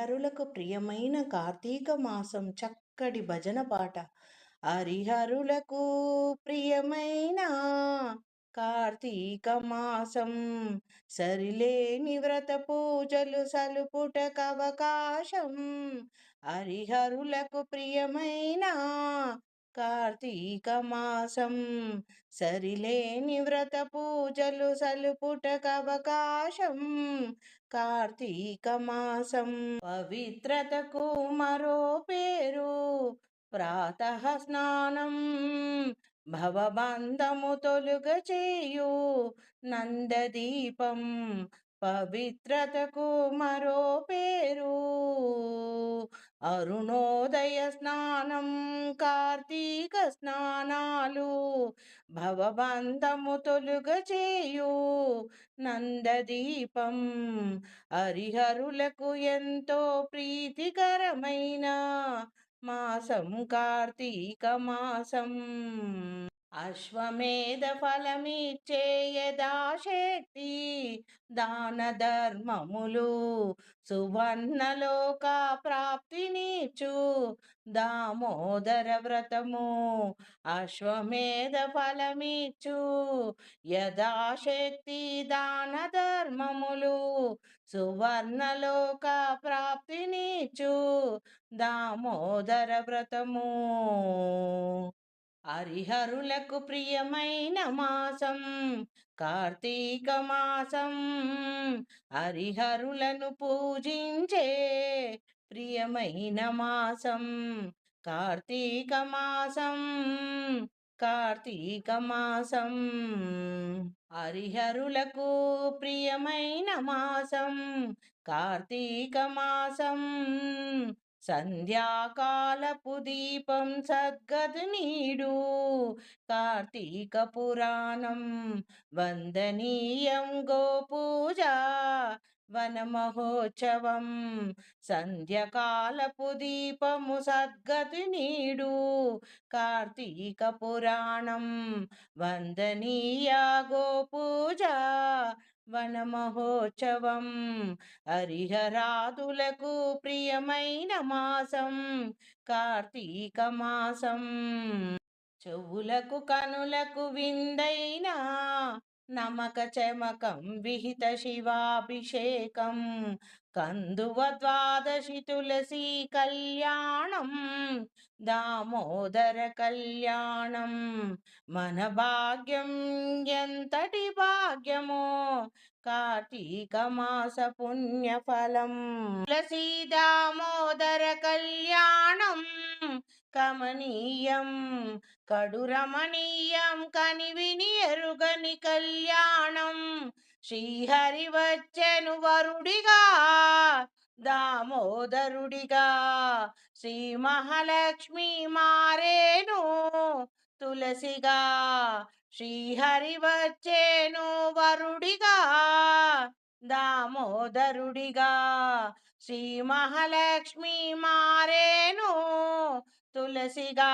హరిహరులకు ప్రియమైన కార్తీక మాసం చక్కటి భజన పాట. హరిహరులకు ప్రియమైన కార్తీక మాసం సరిలేని వ్రత పూజలు సలుపుటకవకాశం హరిహరులకు ప్రియమైన కార్తీక మాసం సరిలేని వ్రత పూజలు సలుపుటకవకాశం కార్తీక మాసం పవిత్రతకు మరో పేరు ప్రాత స్నానం. భవబంధము తొలుగ చేయు నందదీపం. పవిత్రతకు మరో అరుణోదయ స్నానం కార్తీక స్నానాలు భవబంధము తొలుగ చేయు నందదీపం హరిహరులకు ఎంతో ప్రీతికరమైన మాసం కార్తీక మాసం. అశ్వమేధ ఫలమిచ్చే యథాశక్తి దాన ధర్మములు సువర్ణలోక ప్రాప్తినిచు దామోదర వ్రతము అశ్వమేధ ఫలమిచ్చు. యథాశక్తి దాన ధర్మములు సువర్ణలోక ప్రాప్తినిచు దామోదర వ్రతము హరిహరులకు ప్రియమైన మాసం కార్తీక మాసం. హరిహరులను పూజించే ప్రియమైన మాసం కార్తీక మాసం కార్తీక మాసం. హరిహరులకు ప్రియమైన మాసం కార్తీక మాసం. సంధ్యాకాలపు దీపం సద్గదు నీడు. కార్తీక పురాణం వందనీయం గోపూజ. వనమహోత్సవం సంధ్యకాలపు దీపము సద్గతి నీడు. కార్తీక పురాణం వందనీయ గోపూజ. వనమహోత్సవం. హరిహరాదులకు ప్రియమైన మాసం కార్తీక మాసం. చెవులకు కనులకు విందైన నమక చమకం విహిత శివాభిషేకం. కందువ ద్వాదశి తులసి కళ్యాణం దామోదర కళ్యాణం. మన భాగ్యం ఎంతటి భాగ్యమో కార్తీక పుణ్యఫలం తులసి కళ్యాణం కమనీయం. కడురమణీయం కనివిని ఎరుగని కళ్యాణం. శ్రీహరి వచ్చెను వరుడిగా దామోదరుడిగా. శ్రీ మహాలక్ష్మి మారేను తులసిగా శ్రీహరి వచ్చేను వరుడిగా దామోదరుడిగా శ్రీ మహాలక్ష్మి మారేను తులసిగా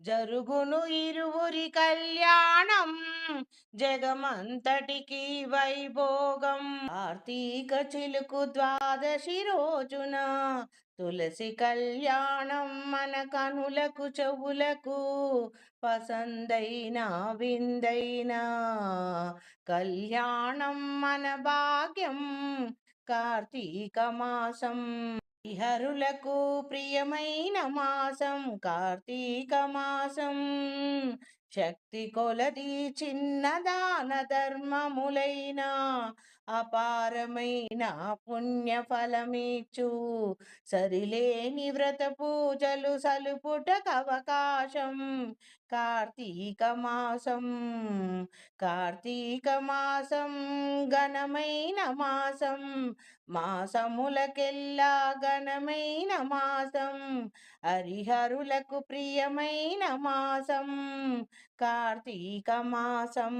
జరుగును ఇరువురి కళ్యాణం జగమంతటికి వైభోగం. కార్తీక చిలుకు ద్వాదశి రోజున తులసి కళ్యాణం మన కనులకు చెవులకు పసందైన విందైన. కళ్యాణం మన భాగ్యం కార్తీక మాసం. హరులకు ప్రియమైన మాసం కార్తీక మాసం. శక్తి కొలది చిన్నదాన ధర్మములైన అపారమైన పుణ్యఫలమిచ్చు సరిలేని వ్రత పూజలు సలుపుటకవకాశం కార్తీక మాసం కార్తీక మాసం ఘనమైన మాసం. మాసములకెల్లా ఘనమైన మాసం. హరిహరులకు ప్రియమైన మాసం. కార్తీక మాసం.